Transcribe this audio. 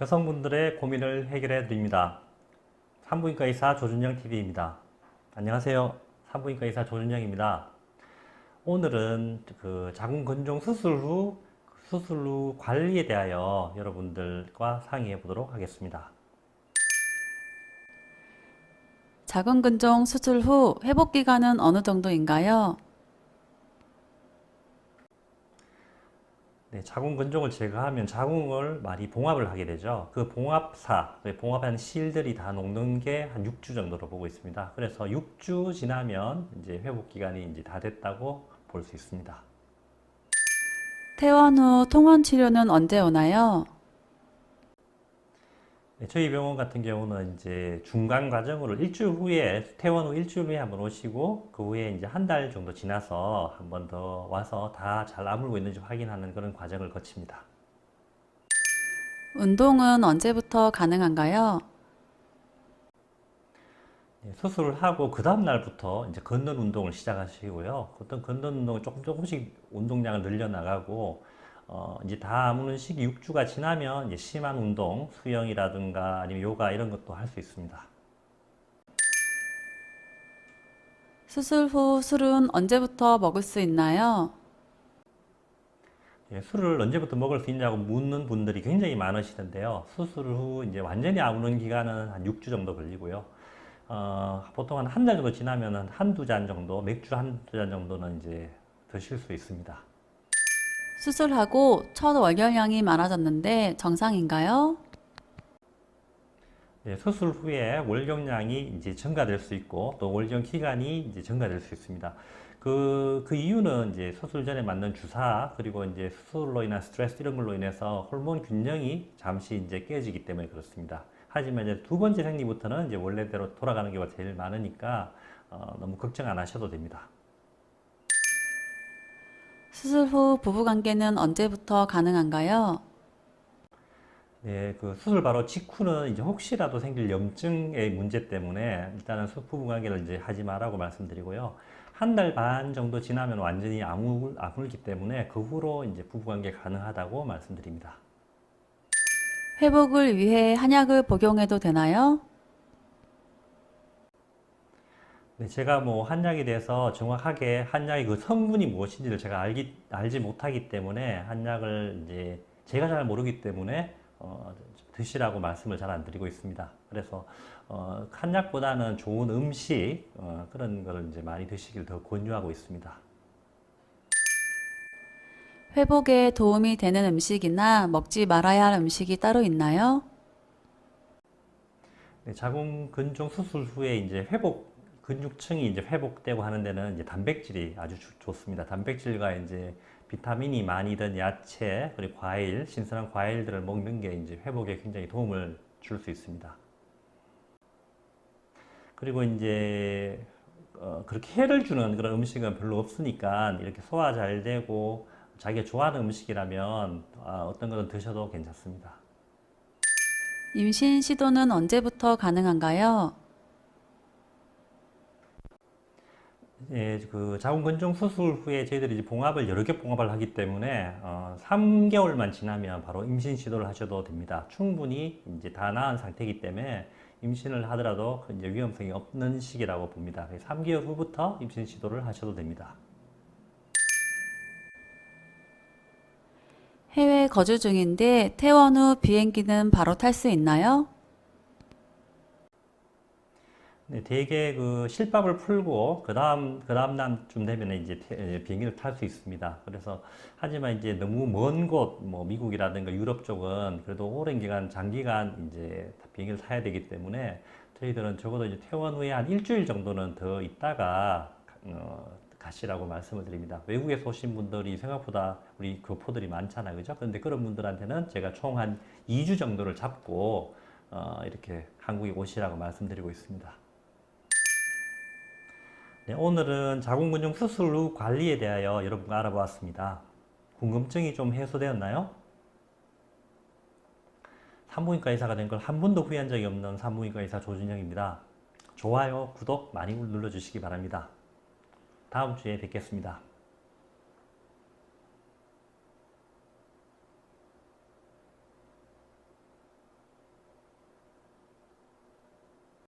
여성분들의 고민을 해결해 드립니다. 산부인과 의사 조준영 TV입니다. 안녕하세요. 산부인과 의사 조준영입니다. 오늘은 그 자궁 건종 수술 후 수술 후 관리에 대하여 여러분들과 상의해 보도록 하겠습니다. 자궁근종 수술 후 회복 기간은 어느 정도인가요? 자궁 건종을 제거하면 자궁을 많이 봉합을 하게 되죠. 그 봉합사, 그 봉합한 실들이 다 녹는 게 한 6주 정도로 보고 있습니다. 그래서 6주 지나면 이제 회복 기간이 이제 다 됐다고 볼 수 있습니다. 퇴원 후 통원 치료는 언제 오나요? 네, 저희 병원 같은 경우는 이제 중간 과정으로 일주일 후에 퇴원 후 일주일 후에 한번 오시고 그 후에 이제 한 달 정도 지나서 한 번 더 와서 다 잘 아물고 있는지 확인하는 그런 과정을 거칩니다. 운동은 언제부터 가능한가요? 네, 수술을 하고 그 다음 날부터 이제 걷는 운동을 시작하시고요. 어떤 걷는 운동을 조금 조금씩 운동량을 늘려 나가고 어, 이제 다 아무는 시기 6주가 지나면 이제 심한 운동, 수영이라든가 아니면 요가 이런 것도 할 수 있습니다. 수술 후 술은 언제부터 먹을 수 있나요? 예, 술을 언제부터 먹을 수 있냐고 묻는 분들이 굉장히 많으시는데요. 수술 후 이제 완전히 아무는 기간은 한 6주 정도 걸리고요. 어, 보통 한 한 달 정도 지나면은 한두 잔 정도, 맥주 한두 잔 정도는 이제 드실 수 있습니다. 수술하고 첫 월결량이 많아졌는데 정상인가요? 예, 수술 후에 월경량이 이제 증가될 수 있고 또 월경 기간이 이제 증가될 수 있습니다. 그, 그 이유는 이제 수술 전에 맞는 주사 그리고 이제 수술로 인한 스트레스 이런 걸로 인해서 호르몬 균형이 잠시 이제 깨지기 때문에 그렇습니다. 하지만 이제 두 번째 생리부터는 이제 원래대로 돌아가는 경우가 제일 많으니까 어, 너무 걱정 안 하셔도 됩니다. 수술 후 부부관계는 언제부터 가능한가요? 네, 그 수술 바로 직후는 이제 혹시라도 생길 염증의 문제 때문에 일단은 수- 부부관계를 이제 하지 말라고 말씀드리고요. 한 달 반 정도 지나면 완전히 아물, 아물기 때문에 그 후로 이제 부부관계 가능하다고 말씀드립니다. 회복을 위해 한약을 복용해도 되나요? 네, 제가 뭐 한약에 대해서 정확하게 한약의 그 성분이 무엇인지를 제가 알기, 알지 못하기 때문에 한약을 이제 제가 잘 모르기 때문에 어, 드시라고 말씀을 잘 안 드리고 있습니다. 그래서 어, 한약보다는 좋은 음식 어, 그런 거를 이제 많이 드시길 더 권유하고 있습니다. 회복에 도움이 되는 음식이나 먹지 말아야 할 음식이 따로 있나요? 네, 자궁 근종 수술 후에 이제 회복 근육층이 이제 회복되고 하는 데는 이제 단백질이 아주 주- 좋습니다. 단백질과 이제 비타민이 많이 든 야채 그리고 과일, 신선한 과일들을 먹는 게 이제 회복에 굉장히 도움을 줄 수 있습니다. 그리고 이제 어, 그렇게 해를 주는 그런 음식은 별로 없으니까 이렇게 소화 잘 되고 자기가 좋아하는 음식이라면 아, 어떤 거든 드셔도 괜찮습니다. 임신 시도는 언제부터 가능한가요? 예, 그 자궁 건종 수술 후에 저희들이 이제 봉합을 여러 개 봉합을 하기 때문에 어, 3개월만 지나면 바로 임신 시도를 하셔도 됩니다. 충분히 이제 다 나은 상태이기 때문에 임신을 하더라도 그 이제 위험성이 없는 시기라고 봅니다. 그래서 3개월 후부터 임신 시도를 하셔도 됩니다. 해외 거주 중인데 퇴원 후 비행기는 바로 탈 수 있나요? 네, 대개 그 실밥을 풀고 그 다음 그 다음 날쯤 되면 이제 태- 에, 비행기를 탈 수 있습니다. 그래서 하지만 이제 너무 먼 곳, 뭐 미국이라든가 유럽 쪽은 그래도 오랜 기간 장기간 이제 비행기를 타야 되기 때문에 저희들은 적어도 이제 퇴원 후에 한 일주일 정도는 더 있다가 어, 가시라고 말씀을 드립니다. 외국에서 오신 분들이 생각보다 우리 교포들이 많잖아요, 그죠? 그런데 그런 분들한테는 제가 총 한 2주 정도를 잡고 어, 이렇게 한국에 오시라고 말씀드리고 있습니다. 네, 오늘은 자궁근종 수술 후 관리에 대하여 여러분과 알아보았습니다. 궁금증이 좀 해소되었나요? 산부인과 의사가 된 걸 한 번도 후회한 적이 없는 산부인과 의사 조준영입니다. 좋아요, 구독 많이 눌러주시기 바랍니다. 다음 주에 뵙겠습니다.